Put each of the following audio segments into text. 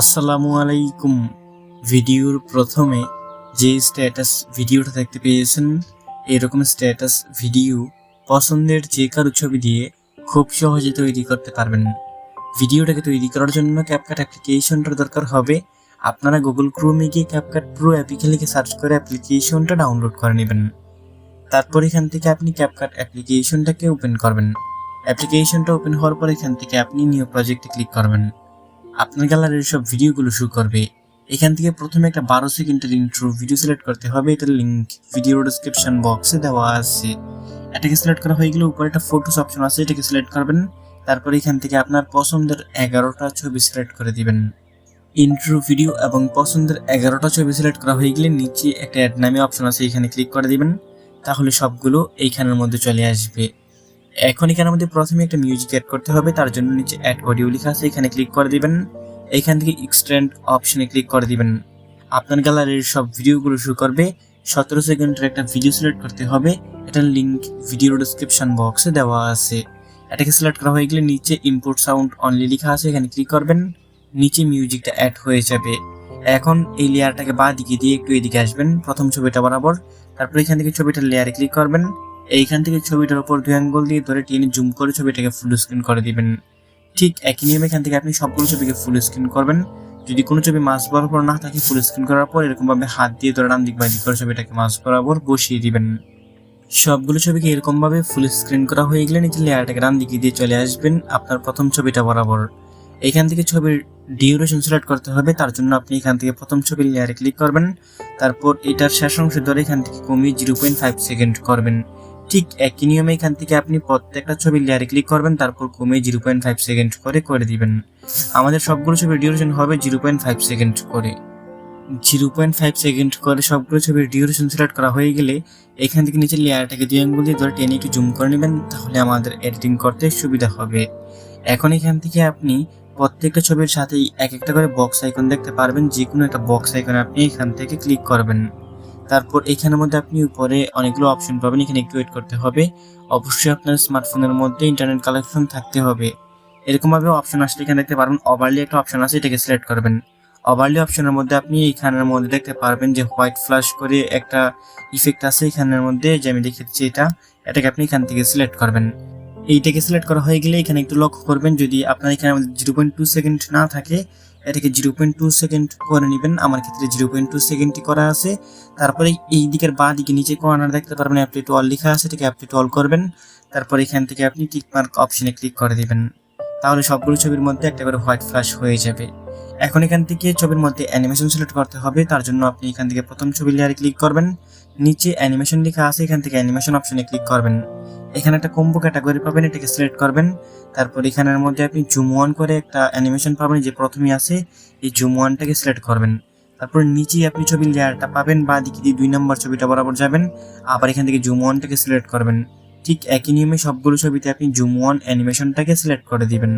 আসসালামু আলাইকুম। ভিডিওর প্রথমে যে স্ট্যাটাস ভিডিওটা দেখতে পেয়েছেন, এরকম স্ট্যাটাস ভিডিও পছন্দের যে কারও ছবি দিয়ে খুব সহজে তৈরি করতে পারবেন। ভিডিওটাকে তৈরি করার জন্য ক্যাপকাট অ্যাপ্লিকেশনটার দরকার হবে। আপনারা গুগল ক্রোমে গিয়ে ক্যাপকাট প্রো অ্যাপে লিখে সার্চ করে অ্যাপ্লিকেশনটা ডাউনলোড করে নেবেন। তারপর এখান থেকে আপনি ক্যাপকাট অ্যাপ্লিকেশনটাকে ওপেন করবেন। অ্যাপ্লিকেশনটা ওপেন হওয়ার পর এখান থেকে আপনি নিউ প্রজেক্টে ক্লিক করবেন। আপনার গ্যালারির সব ভিডিওগুলো শো করবে। এখান থেকে প্রথমে একটা বারো সেকেন্ডের ইন্ট্রো ভিডিও সিলেক্ট করতে হবে। এটার লিঙ্ক ভিডিও ডিসক্রিপশন বক্সে দেওয়া আছে। এটাকে সিলেক্ট করা হয়ে গেলে উপরে একটা ফটোস অপশন আছে, এটাকে সিলেক্ট করবেন। তারপর এখান থেকে আপনার পছন্দের এগারোটা ছবি সিলেক্ট করে দিবেন। ইন্ট্রো ভিডিও এবং পছন্দের এগারোটা ছবি সিলেক্ট করা হয়ে গেলে নিচে একটা অ্যাড নামে অপশন আছে, এখানে ক্লিক করে দিবেন। তাহলে সবগুলো এইখানের মধ্যে চলে আসবে। এখন এখানের মধ্যে প্রথমে একটা মিউজিক অ্যাড করতে হবে, তার জন্য নিচে অ্যাড অডিও লেখা আছে, এখানে ক্লিক করে দিবেন। এখান থেকে এক্সটেন্ড অপশনে ক্লিক করে দিবেন। আপনার গ্যালারির সব ভিডিওগুলো শুরু করবে। সতেরো সেকেন্ডের একটা ভিডিও সিলেক্ট করতে হবে। এটার লিঙ্ক ভিডিও ডিসক্রিপশন বক্সে দেওয়া আছে। এটাকে সিলেক্ট করা হয়ে গেলে নিচে ইম্পোর্ট সাউন্ড অনলি লেখা আছে, এখানে ক্লিক করবেন। নিচে মিউজিকটা অ্যাড হয়ে যাবে। এখন এই লেয়ারটাকে বা দিকে দিয়ে একটু এদিকে আসবেন। প্রথম ছবিটা বরাবর। তারপর এখান থেকে ছবিটার লেয়ারে ক্লিক করবেন। এইখান থেকে ছবিটার উপর দুই আঙ্গুল দিয়ে ধরে টেনে জুম করে ছবিটাকে ফুল স্ক্রিন করে দিবেন। ঠিক একই নিয়মে এখান থেকে আপনি সবগুলো ছবিকে ফুল স্ক্রিন করবেন। যদি কোনো ছবি মাছ বরাবর না থাকে ফুল স্ক্রিন করার পর এরকমভাবে হাত দিয়ে ধরে ডান দিক বাই দিক করে ছবিটাকে মাছ বরাবর বসিয়ে দিবেন। সবগুলো ছবিকে এরকমভাবে ফুল স্ক্রিন করা হয়ে গেলে নিচে লেয়ারটাকে ডান দিকে দিয়ে চলে আসবেন আপনার প্রথম ছবিটা বরাবর। এখান থেকে ছবির ডিউরেশন সিলেক্ট করতে হবে, তার জন্য আপনি এখান থেকে প্রথম ছবির লেয়ারে ক্লিক করবেন। তারপর এটার শেষ অংশ ধরে এখান থেকে কমিয়ে জিরো পয়েন্ট ফাইভ সেকেন্ড করবেন। ঠিক একই নিয়মে এখান থেকে আপনি প্রত্যেকটা ছবির লেয়ারে ক্লিক করবেন, তারপর কমিয়ে জিরো পয়েন্ট ফাইভ সেকেন্ড করে করে দিবেন। আমাদের সবগুলো ছবির ডিউরেশন হবে জিরো পয়েন্ট ফাইভ সেকেন্ড করে। জিরো পয়েন্ট ফাইভ সেকেন্ড করে সবগুলো ছবির ডিউরেশন সিলেক্ট করা হয়ে গেলে এখান থেকে নিচের লেয়ারটাকে দুই আঙ্গুল দিয়ে ধরে টেনে একটু জুম করে নেবেন, তাহলে আমাদের এডিটিং করতে সুবিধা হবে। এখন এখান থেকে আপনি প্রত্যেকটা ছবির সাথেই এক একটা করে বক্স আইকন দেখতে পারবেন যে কোনো একটা বক্স আইকন আপনি এখান থেকে ক্লিক করবেন। তারপর এখানের মধ্যে আপনি উপরে অনেকগুলো অপশন পাবেন, এখানে একটু ওয়েট করতে হবে। অবশ্যই আপনার স্মার্টফোনের মধ্যে ইন্টারনেট কালেকশন থাকতে হবে। এরকমভাবে অপশন আসলে এখানে দেখতে পারবেন ওভারলি একটা অপশন আছে, এটাকে সিলেক্ট করবেন। ওভারলি অপশনের মধ্যে আপনি এখানের মধ্যে দেখতে পারবেন যে হোয়াইট ফ্লাশ করে একটা ইফেক্ট আছে এখানের মধ্যে, যে আমি দেখেছি এটা, এটাকে আপনি এখান থেকে সিলেক্ট করবেন। এইটাকে সিলেক্ট করা হয়ে গেলে এখানে একটু লক্ষ্য করবেন, যদি আপনার এখানে জিরো পয়েন্ট টু সেকেন্ড না থাকে এটাকে জিরো পয়েন্ট টু সেকেন্ড করে নেবেন। আমার ক্ষেত্রে জিরো পয়েন্ট টু সেকেন্ডটি করা আছে। তারপরে এই দিকের বা দিকে নিচে কর্নার দেখতে পারবেন অ্যাপলি টল লেখা আছে, এটাকে অ্যাপলি টল করবেন। তারপর এখান থেকে আপনি টিক মার্ক অপশনে ক্লিক করে দেবেন। তাহলে সবগুলো ছবির মধ্যে একটা করে হোয়াইট ফ্ল্যাশ হয়ে যাবে। এখন এখান থেকে ছবির মধ্যে অ্যানিমেশন সিলেক্ট করতে হবে, তার জন্য আপনি এখান থেকে প্রথম ছবি লেয়ারে ক্লিক করবেন। নিচে অ্যানিমেশন লেখা আছে, এখান থেকে অ্যানিমেশন অপশনে ক্লিক করবেন। এখানে একটা কম্বো ক্যাটাগরি পাবেন, এটাকে সিলেক্ট করবেন। তারপর এখানের মধ্যে আপনি জুম ওয়ান করে একটা অ্যানিমেশন পাবেন, যে প্রথমেই আছে, এই জুম ওয়ানটাকে সিলেক্ট করবেন। তারপর নিচেই আপনি ছবির লেয়ারটা পাবেন, বা দিকে দিয়ে দুই নম্বর ছবিটা বরাবর যাবেন, আবার এখান থেকে জুম ওয়ানটাকে সিলেক্ট করবেন। ঠিক একই নিয়মে সবগুলো ছবিতে আপনি জুম ওয়ান অ্যানিমেশনটাকে সিলেক্ট করে দিবেন।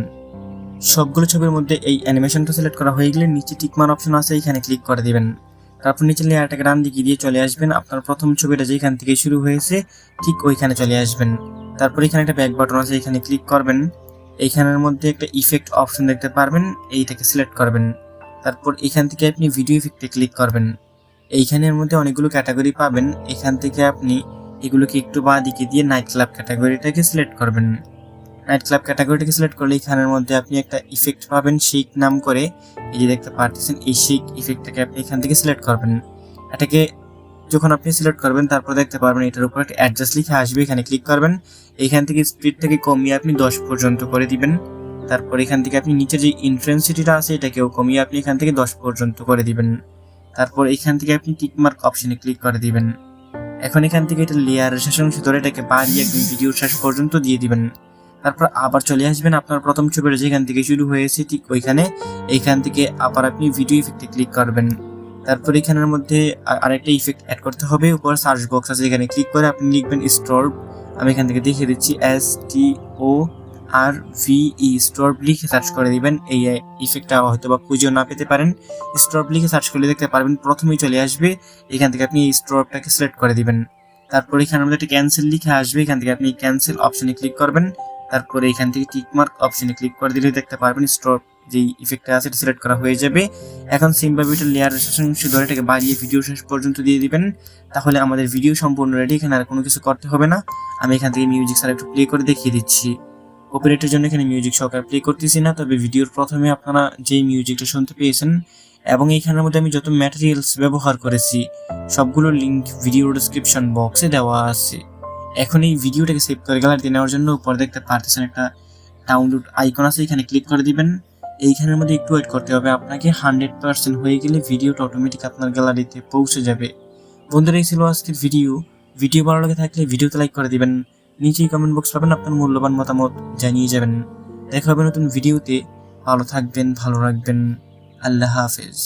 সবগুলো ছবির মধ্যে এই অ্যানিমেশনটা সিলেক্ট করা হয়ে গেলে নিচে টিকমার অপশন আছে, এখানে ক্লিক করে দিবেন। তারপর নিচে লেয়ারটাকে ডান দিকে দিয়ে চলে আসবেন। আপনার প্রথম ছবিটা যেখান থেকে শুরু হয়েছে, ঠিক ওইখানে চলে আসবেন। তারপর এখানে একটা ব্যাক বাটন আছে, এখানে ক্লিক করবেন। এইখানের মধ্যে একটা ইফেক্ট অপশন দেখতে পারবেন, এইটাকে সিলেক্ট করবেন। তারপর এখান থেকে আপনি ভিডিও ইফেক্টে ক্লিক করবেন। এইখানের মধ্যে অনেকগুলো ক্যাটাগরি পাবেন। এখান থেকে আপনি এগুলোকে একটু বা দিকে দিয়ে নাইট ক্লাব ক্যাটাগরিটাকে সিলেক্ট করবেন। নাইট ক্লাব ক্যাটাগরিটাকে সিলেক্ট করলে এখানের মধ্যে আপনি একটা ইফেক্ট পাবেন শেক নাম করে। এই যে দেখতে পাচ্ছেন এই শেক ইফেক্টটাকে আপনি এখান থেকে সিলেক্ট করবেন। এটাকে যখন আপনি সিলেক্ট করবেন, তারপর দেখতে পারবেন এটার উপর একটা অ্যাডজাস্ট লিখে আসবে, এখানে ক্লিক করবেন। এখান থেকে স্পিডটাকে কমিয়ে আপনি দশ পর্যন্ত করে দিবেন। তারপর এখান থেকে আপনি নিচে যে ইন্টেন্সিটিটা আছে, এটাকেও কমিয়ে আপনি এখান থেকে দশ পর্যন্ত করে দিবেন। তারপর এখান থেকে আপনি টিকমার্ক অপশনে ক্লিক করে দিবেন। এখন এখান থেকে এটা লেয়ারের শেষ অংশ ধরে এটাকে বাড়িয়ে একদম ভিডিওর শেষ পর্যন্ত দিয়ে দিবেন। তারপর আবার চলে আসবেন আপনার প্রথম ছবিটা যেখান থেকে শুরু হয়েছে, ঠিক ওইখানে। এইখান থেকে আবার আপনি ভিডিও ইফেক্টে ক্লিক করবেন। তারপর এখানের মধ্যে আরেকটা ইফেক্ট অ্যাড করতে হবে। উপর সার্চ বক্স আছে, এখানে ক্লিক করে আপনি লিখবেন স্টোর আমি এখান থেকে দেখিয়ে দিচ্ছি S T O R V E store লিখে সার্চ করে দিবেন। এই ইফেক্টটা হয়তো বা খুঁজেও না পেতে পারেন। স্টোর লিখে সার্চ করলে দেখতে পারবেন প্রথমেই চলে আসবে। এখান থেকে আপনি এই স্টোরটাকে সিলেক্ট করে দিবেন। তারপর এখানের মধ্যে একটা ক্যান্সেল লিখে আসবে। এখান থেকে আপনি ক্যান্সেল অপশনে ক্লিক করবেন। তারপরে এখান থেকে টিকমার্ক অপশনে ক্লিক করে দিলে দেখতে পারবেন স্টোর যেই ইফেক্টটা আছে এটা সিলেক্ট করা হয়ে যাবে। এখন সিম্বাবিটার লেয়ার শতাংশ ধরে এটাকে বাড়িয়ে ভিডিও শেষ পর্যন্ত দিয়ে দিবেন। তাহলে আমাদের ভিডিও সম্পূর্ণ রেডি এখানে আর কোনো কিছু করতে হবে না। আমি এখান থেকে মিউজিক স্যার একটু প্লে করে দেখিয়ে দিচ্ছি। কপিরাইটের জন্য এখানে মিউজিক সহকারে প্লে করতেছি না, তবে ভিডিওর প্রথমে আপনারা যেই মিউজিকটা শুনতে পেয়েছেন এবং এইখানের মধ্যে আমি যত ম্যাটেরিয়ালস ব্যবহার করেছি সবগুলোর লিঙ্ক ভিডিও ডিসক্রিপশন বক্সে দেওয়া আছে। এখন এই ভিডিওটাকে সেভ করে গ্যালারিতে নেওয়ার জন্য উপরে দেখতে পারতেছেন একটা ডাউনলোড আইকন আছে, এখানে ক্লিক করে দিবেন। এইখানের মধ্যে একটু ওয়েট করতে হবে। আপনাকে হান্ড্রেড পার্সেন্ট হয়ে গেলে ভিডিওটা অটোমেটিক আপনার গ্যালারিতে পৌঁছে যাবে। বন্ধুরা, এই ছিল আজকের ভিডিও ভিডিও ভালো লাগে থাকলে ভিডিওতে লাইক করে দিবেন। নিচেই কমেন্ট বক্স পাবেন, আপনার মূল্যবান মতামত জানিয়ে যাবেন। দেখা হবে নতুন ভিডিওতে ভালো থাকবেন, ভালো রাখবেন। আল্লাহ হাফেজ।